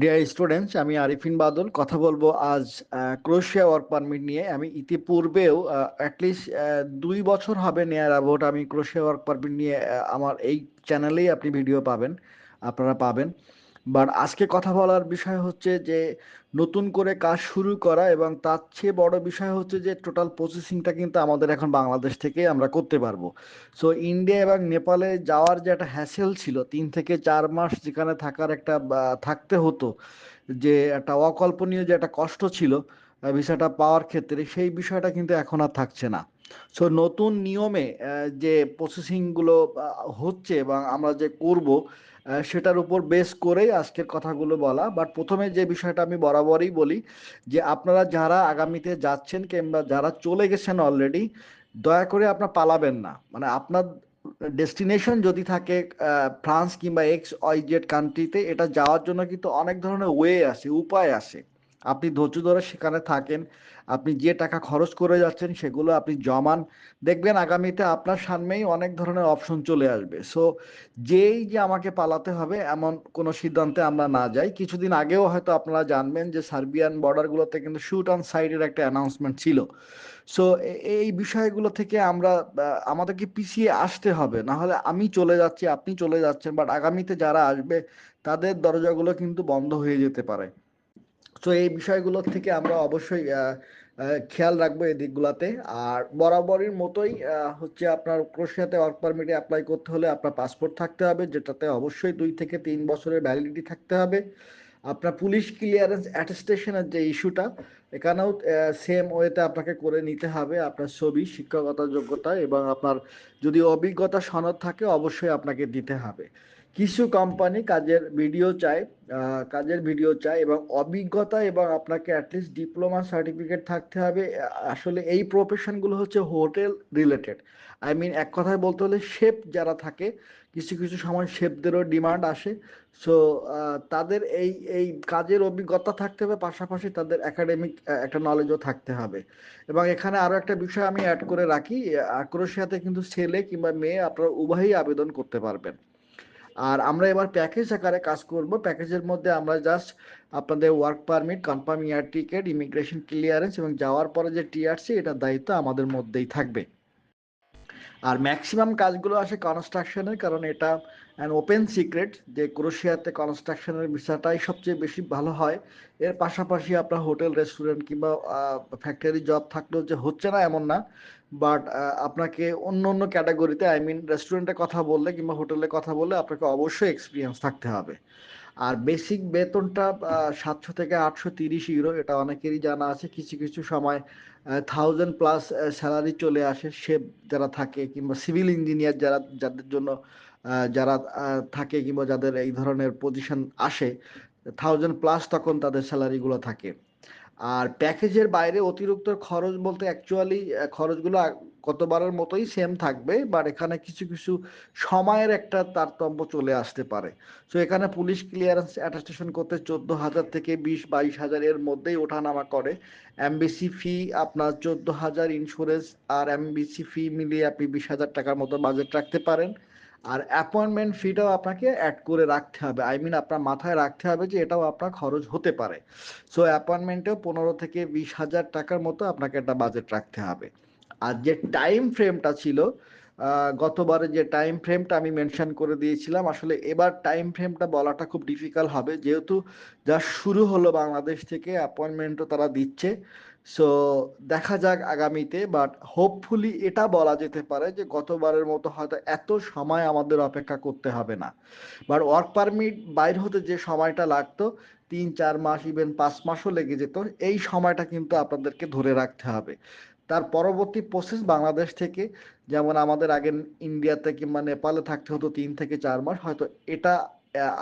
Dear students আমি আরিফিন বাদল। কথা বলব আজ ক্রোশিয়া ওয়ার্ক পারমিট নিয়ে। আমি ইতিপূর্বেও অ্যাটলিস্ট দুই বছর হবে নেয়ার অ্যাবাউট আমি ক্রোশিয়া ওয়ার্ক পারমিট নিয়ে আমার এই চ্যানেলেই আপনি ভিডিও পাবেন। আপনারা পাবেন। বাট আজকে কথা বলার বিষয় হচ্ছে যে, নতুন করে কাজ শুরু করা এবং তার চেয়ে বড় বিষয় হচ্ছে যে টোটাল প্রসেসিংটা কিন্তু আমাদের এখন বাংলাদেশ থেকে আমরা করতে পারব। সো ইন্ডিয়া এবং নেপালে যাওয়ার যে একটা হ্যাসেল ছিল, তিন থেকে চার মাস যেখানে থাকার একটা থাকতে হতো, যে একটা অকল্পনীয় যে একটা কষ্ট ছিল ভিসাটা পাওয়ার ক্ষেত্রে সেই বিষয়টা কিন্তু এখন আর থাকছে না। সো নতুন নিয়মে যে প্রসেসিংগুলো হচ্ছে এবং আমরা যে করব সেটার উপর বেস করেই আজকের কথাগুলো বলা। বাট প্রথমে যে বিষয়টা আমি বরাবরই বলি, যে আপনারা যারা আগামীতে যাচ্ছেন কিংবা যারা চলে গেছেন অলরেডি দয়া করে আপনার পালাবেন না। মানে আপনার ডেস্টিনেশন যদি থাকে ফ্রান্স কিংবা এক্স ওয়াই জেড কান্ট্রিতে এটা যাওয়ার জন্য কিন্তু অনেক ধরনের ওয়ে আছে, উপায় আছে। আপনি ধৈর্য ধরে সেখানে থাকেন, আপনি যে টাকা খরচ করে যাচ্ছেন সেগুলো আপনি জমান। দেখবেন আগামীতে আপনার সামনেই অনেক ধরনের অপশন চলে আসবে। সো যেই যে আমাকে পালাতে হবে এমন কোনো সিদ্ধান্তে আমরা না যাই। কিছুদিন আগেও হয়তো আপনারা জানবেন যে সার্বিয়ান বর্ডারগুলোতে কিন্তু শুট অন সাইডের একটা অ্যানাউন্সমেন্ট ছিল। সো এই বিষয়গুলো থেকে আমরা আমাদেরকে পিছিয়ে আসতে হবে। না হলে আমি চলে যাচ্ছি, আপনি চলে যাচ্ছেন বাট আগামীতে যারা আসবে, তাদের দরজাগুলো কিন্তু বন্ধ হয়ে যেতে পারে। তো এই বিষয়গুলো থেকে আমরা অবশ্যই খেয়াল রাখব এই দিকগুলাতে। আর বরাবরের মতোই হচ্ছে আপনার ক্রোশিয়াতে ওয়ার্ক পারমিটে অ্যাপ্লাই করতে হলে আপনার পাসপোর্ট থাকতে হবে, যেটাতে অবশ্যই দুই থেকে তিন বছরের ভ্যালিডিটি থাকতে হবে। আপনার পুলিশ ক্লিয়ারেন্স অ্যাটেস্টেশনের যে ইস্যুটা এখানেও সেম ওয়েতে আপনাকে করে নিতে হবে আপনার ছবি, শিক্ষকতা যোগ্যতা এবং আপনার যদি অভিজ্ঞতা সনদ থাকে, অবশ্যই আপনাকে দিতে হবে। কিছু কোম্পানি কাজের ভিডিও চায় কাজের ভিডিও চায় এবং অভিজ্ঞতা এবং আপনাকে অ্যাটলিস্ট ডিপ্লোমা সার্টিফিকেট থাকতে হবে। আসলে এই প্রফেশনগুলো হচ্ছে হোটেল রিলেটেড আই মিন এক কথায় বলতে হলে শেফ যারা থাকে, কিছু কিছু সময় শেফদেরও ডিমান্ড আসে। সো তাদের এই এই কাজের অভিজ্ঞতা থাকতে হবে, পাশাপাশি তাদের একাডেমিক একটা নলেজও থাকতে হবে। এবং এখানে আরও একটা বিষয় আমি অ্যাড করে রাখি ক্রোশিয়াতে কিন্তু ছেলে কিংবা মেয়ে আপনারা উভয়ই আবেদন করতে পারবেন। আর আমরা এবার প্যাকেজ আকারে কাজ করব। প্যাকেজের মধ্যে আমরা জাস্ট আপনাদের work permit confirm air ticket immigration clearance এবং যাওয়ার পরে যে টিআরসি এটার দায়িত্ব আমাদের মধ্যেই থাকবে। আর ম্যাক্সিমাম কাজগুলো আসে কনস্ট্রাকশনের কারণ এটা অ্যান ওপেন সিক্রেট যে ক্রোশিয়াতে কনস্ট্রাকশনের বিষয়টাই সবচেয়ে বেশি ভালো হয়। এর পাশাপাশি আপনার হোটেল রেস্টুরেন্ট কিংবা ফ্যাক্টরি জব থাকলেও যে হচ্ছে না এমন না। বাট আপনাকে অন্য অন্য ক্যাটাগরিতে আই মিন রেস্টুরেন্টে কথা বললে কিংবা হোটেলে কথা বললে আপনাকে অবশ্যই এক্সপিরিয়েন্স থাকতে হবে। আর বেসিক বেতনটা সাতশো থেকে আটশো তিরিশ ইউরো এটা অনেকেরই জানা আছে। কিছু কিছু সময় থাউজেন্ড প্লাস স্যালারি চলে আসে। শেফ যারা থাকে কিংবা সিভিল ইঞ্জিনিয়ার যারা, যাদের জন্য যারা থাকে কিংবা যাদের এই ধরনের পজিশন আসে থাউজেন্ড প্লাস তখন তাদের স্যালারিগুলো থাকে। আর প্যাকেজের বাইরে অতিরিক্ত খরচ বলতে অ্যাকচুয়ালি খরচগুলো গতবারের মতোই সেম থাকবে বাট এখানে কিছু কিছু সময়ের একটা তারতম্য চলে আসতে পারে। সো এখানে পুলিশ ক্লিয়ারেন্স অ্যাটেস্টেশন করতে চোদ্দ হাজার থেকে বিশ বাইশ হাজার এর মধ্যেই ওঠানামা করে। এমবিসি ফি আপনার চোদ্দ হাজার ইন্স্যুরেন্স আর এমবিসি ফি মিলিয়ে আপনি বিশ হাজার টাকার মতো বাজেট রাখতে পারেন। আর অ্যাপয়েন্টমেন্ট ফিটাও আপনাকে অ্যাড করে রাখতে হবে। আই মিন আপনার মাথায় রাখতে হবে যে এটাও আপনার খরচ হতে পারে। সো অ্যাপয়েন্টমেন্টেও পনেরো থেকে বিশ হাজার টাকার মতো আপনাকে একটা বাজেট রাখতে হবে। আর যে টাইম ফ্রেমটা ছিল গতবারে যে টাইম ফ্রেমটা আমি মেনশন করে দিয়েছিলাম, আসলে এবার টাইম ফ্রেমটা বলাটা খুব ডিফিকাল্ট হবে। যেহেতু যা শুরু হলো বাংলাদেশ থেকে অ্যাপয়েন্টমেন্টও তারা দিচ্ছে। সো দেখা যাক আগামীতে বাট হোপফুলি এটা বলা যেতে পারে যে গতবারের মতো হয়তো এত সময় আমাদের অপেক্ষা করতে হবে না। বাট ওয়ার্ক পারমিট বাইর হতে যে সময়টা লাগতো, তিন, চার মাস ইভেন পাঁচ মাসও লেগে যেত, এই সময়টা কিন্তু আপনাদেরকে ধরে রাখতে হবে। তার পরবর্তী প্রসেস বাংলাদেশ থেকে, যেমন আমাদের আগে ইন্ডিয়াতে কিংবা নেপালে থাকতে হতো তিন থেকে চার মাস, হয়তো এটা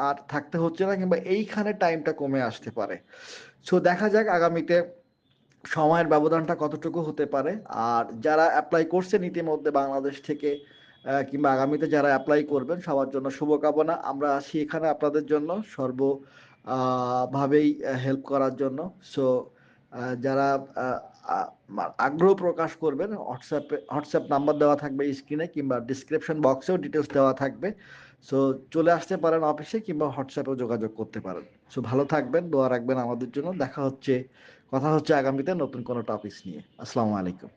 আর থাকতে হচ্ছে না কিংবা এইখানে টাইমটা কমে আসতে পারে। সো দেখা যাক আগামীতে সময়ের ব্যবধানটা কতটুকু হতে পারে। আর যারা অ্যাপ্লাই করছেন ইতিমধ্যে বাংলাদেশ থেকে কিংবা আগামীতে যারা অ্যাপ্লাই করবেন, সবার জন্য শুভকামনা। আমরা আছি এখানে আপনাদের জন্য সর্ব ভাবেই হেল্প করার জন্য। সো যারা আগ্রহ প্রকাশ করবেন হোয়াটসঅ্যাপে হোয়াটসঅ্যাপ নাম্বার দেওয়া থাকবে স্ক্রিনে কিংবা ডিসক্রিপশন বক্সেও ডিটেলস দেওয়া থাকবে। সো চলে আসতে পারেন অফিসে কিংবা হোয়াটসঅ্যাপেও যোগাযোগ করতে পারেন। সো ভালো থাকবেন, দোয়া রাখবেন আমাদের জন্য। দেখা হচ্ছে, কথা হচ্ছে আগামীতে নতুন কোনো টপিকস নিয়ে। আসসালামু আলাইকুম।